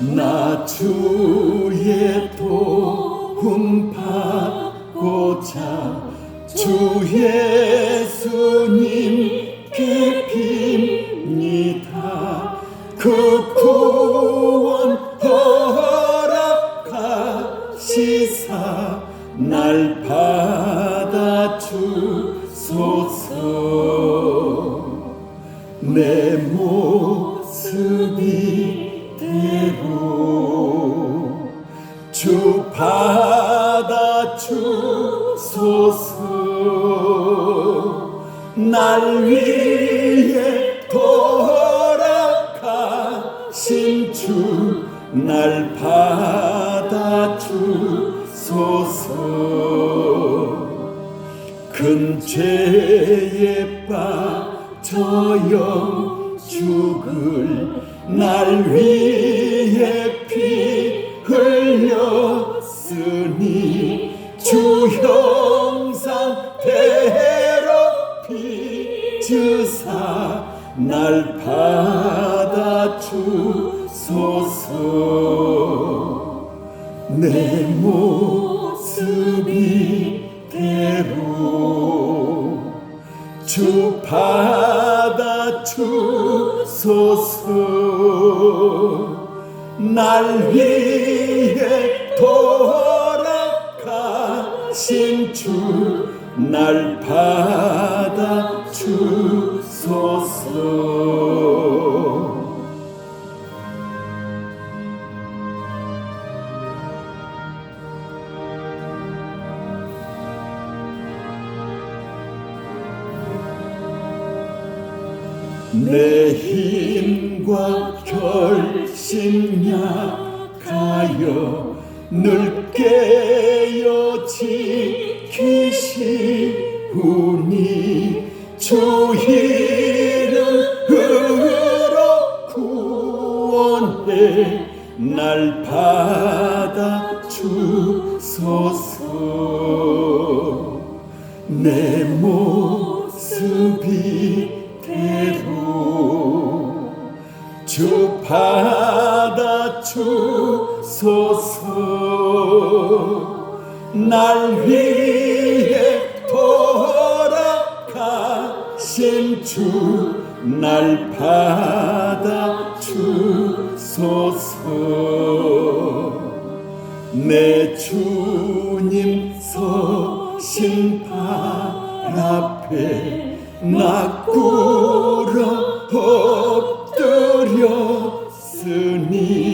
나 주의 도움 받고자 주 예수님께 빕니다. 그 구원 허락하시사 날 받아 주소서. 내 모습이 받아 주소서. 날 위해 돌아가신 주 날 받아 주소서. 큰 죄에 빠져 영죽을 날 위해 대로 빚으사 날 받아 주소서. 내 모습이 대로 주 받아 주소서. 날 위해 돌아가신 주 날 받아 주소서. 내 힘과 결심 약하여 늘 깨어 지키시우니 주 이름으로 구원해 날 받아 주소서. 내 모습이 대로 주 받아 주소서. 날 위해 주 날 받아 주소서. 내 주님 서신 발 앞에 나 꿇어 엎드렸으니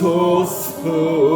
소서